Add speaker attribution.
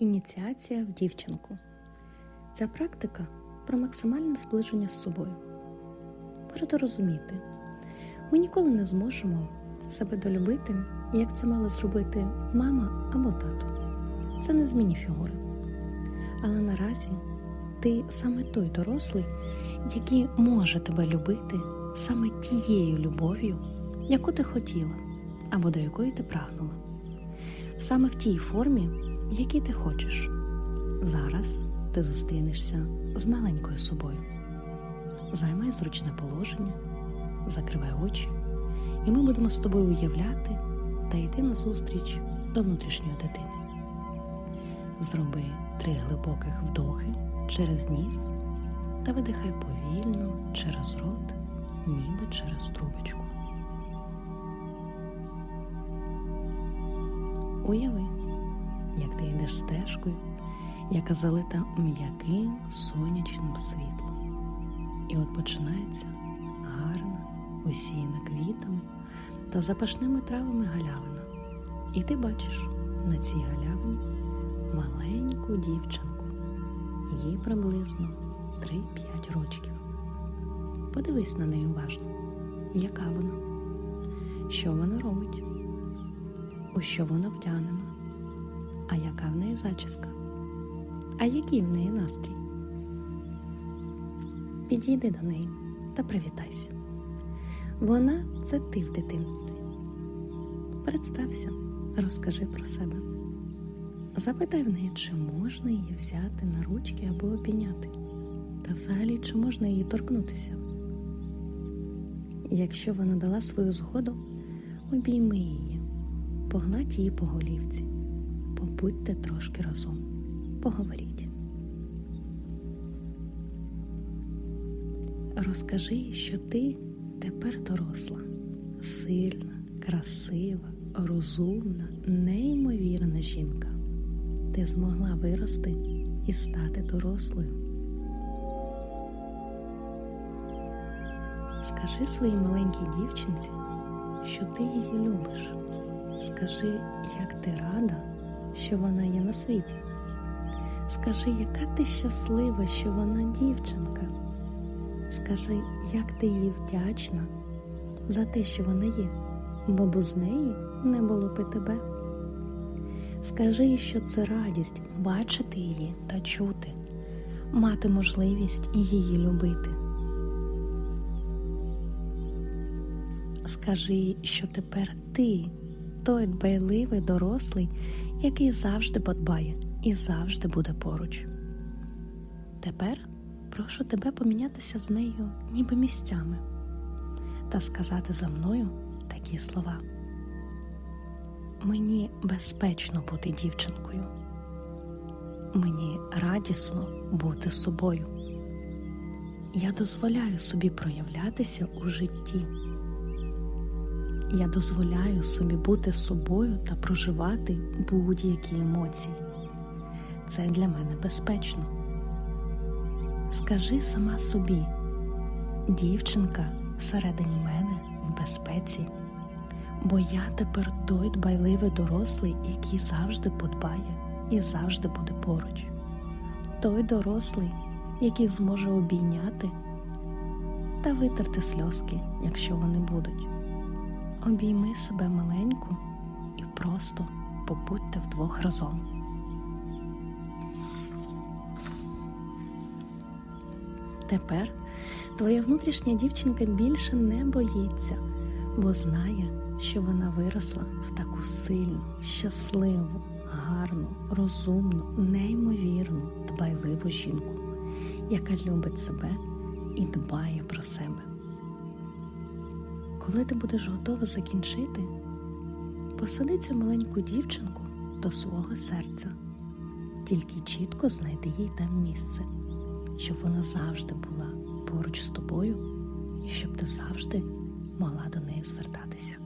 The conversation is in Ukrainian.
Speaker 1: Ініціація в дівчинку. Ця практика про максимальне зближення з собою. Варто розуміти, ми ніколи не зможемо себе долюбити, як це мала зробити мама або тато. Це не зміні фігури. Але наразі ти саме той дорослий, який може тебе любити саме тією любов'ю, яку ти хотіла або до якої ти прагнула. Саме в тій формі, в якій ти хочеш. Зараз ти зустрінешся з маленькою собою. Займай зручне положення, закривай очі, і ми будемо з тобою уявляти та йти назустріч до внутрішньої дитини. Зроби три глибоких вдохи через ніс та видихай повільно через рот, ніби через трубочку. Уяви, як ти йдеш стежкою, яка залита м'яким сонячним світлом. І от починається гарна, усіяна квітами та запашними травами галявина. І ти бачиш на цій галявині маленьку дівчинку, їй приблизно 3-5 рочків. Подивись на неї уважно, яка вона, що вона робить, у що вона втягнена, а яка в неї зачіска, а який в неї настрій. Підійди до неї та привітайся. Вона це ти в дитинстві. Представся, розкажи про себе. Запитай в неї, чи можна її взяти на ручки або обійняти, та взагалі чи можна її торкнутися. Якщо вона дала свою згоду, обійми її, погладь її по голівці, побудьте трошки разом, поговоріть. Розкажи, що ти тепер доросла, сильна, красива, розумна, неймовірна жінка. Ти змогла вирости і стати дорослою. Скажи своїй маленькій дівчинці, що ти її любиш. Скажи, як ти рада, що вона є на світі. Скажи, яка ти щаслива, що вона дівчинка. Скажи, як ти їй вдячна за те, що вона є, бо без неї не було би тебе. Скажи, що це радість бачити її та чути, мати можливість її любити. Скажи, що тепер ти той дбайливий дорослий, який завжди подбає і завжди буде поруч. Тепер прошу тебе помінятися з нею ніби місцями та сказати за мною такі слова. Мені безпечно бути дівчинкою. Мені радісно бути собою. Я дозволяю собі проявлятися у житті. Я дозволяю собі бути собою та проживати будь-які емоції. Це для мене безпечно. Скажи сама собі, дівчинка всередині мене в безпеці, бо я тепер той дбайливий дорослий, який завжди подбає і завжди буде поруч. Той дорослий, який зможе обійняти та витерти сльозки, якщо вони будуть. Обійми себе маленьку і просто побудьте вдвох разом. Тепер твоя внутрішня дівчинка більше не боїться, бо знає, що вона виросла в таку сильну, щасливу, гарну, розумну, неймовірну, дбайливу жінку, яка любить себе і дбає про себе. Коли ти будеш готова закінчити, посади цю маленьку дівчинку до свого серця, тільки чітко знайди їй там місце, щоб вона завжди була поруч з тобою і щоб ти завжди могла до неї звертатися.